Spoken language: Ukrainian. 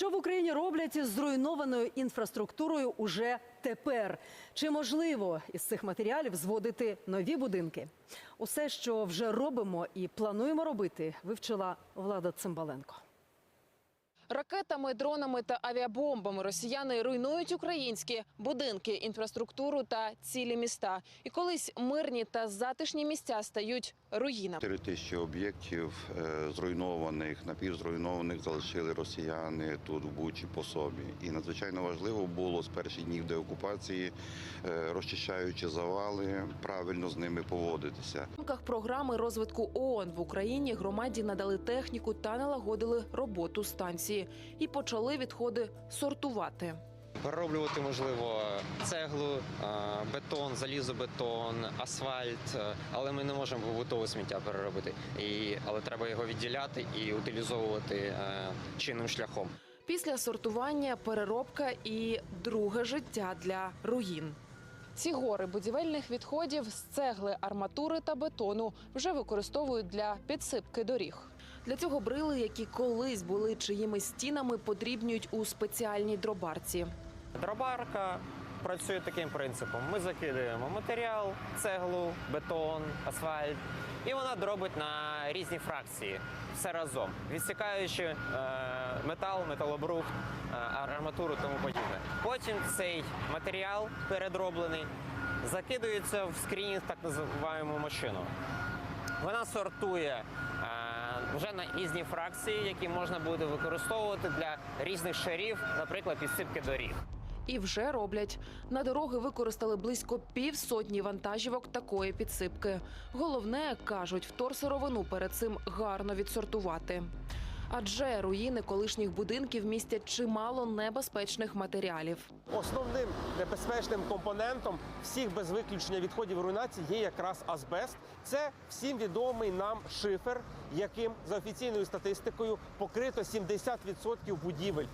Що в Україні роблять із зруйнованою інфраструктурою уже тепер? Чи можливо із цих матеріалів зводити нові будинки? Усе, що вже робимо і плануємо робити, вивчила Влада Цимбаленко. Ракетами, дронами та авіабомбами росіяни руйнують українські будинки, інфраструктуру та цілі міста. І колись мирні та затишні місця стають руїнами. 4 тисячі об'єктів е, зруйнованих, напівзруйнованих залишили росіяни тут в Бучі по собі. І надзвичайно важливо було з перших днів деокупації, е, розчищаючи завали, правильно з ними поводитися. В рамках програми розвитку ООН в Україні громаді надали техніку та налагодили роботу станції і почали відходи сортувати. Перероблювати можливо цеглу, е, бетон, залізобетон, асфальт, е, але ми не можемо побутове сміття переробити. І, але треба його відділяти і утилізовувати е, чинним шляхом. Після сортування переробка і друге життя для руїн. Ці гори будівельних відходів з цегли, арматури та бетону вже використовують для підсипки доріг. Для цього брили, які колись були чиїмись стінами, подрібнюють у спеціальній дробарці. Дробарка працює таким принципом: ми закидаємо матеріал, цеглу, бетон, асфальт, і вона дробить на різні фракції все разом, відсікаючи е, метал, металобрухт, е, арматуру тому подібне. Потім цей матеріал передроблений закидується в скрінінг так називаємо машину. Вона сортує е, вже на різні фракції, які можна буде використовувати для різних шарів, наприклад, підсипки доріг. І вже роблять. На дороги використали близько півсотні вантажівок такої підсипки. Головне, кажуть, вторсировину перед цим гарно відсортувати. Адже руїни колишніх будинків містять чимало небезпечних матеріалів. Основним небезпечним компонентом всіх без виключення відходів руйнації є якраз азбест. Це всім відомий нам шифер, яким за офіційною статистикою покрито 70% будівель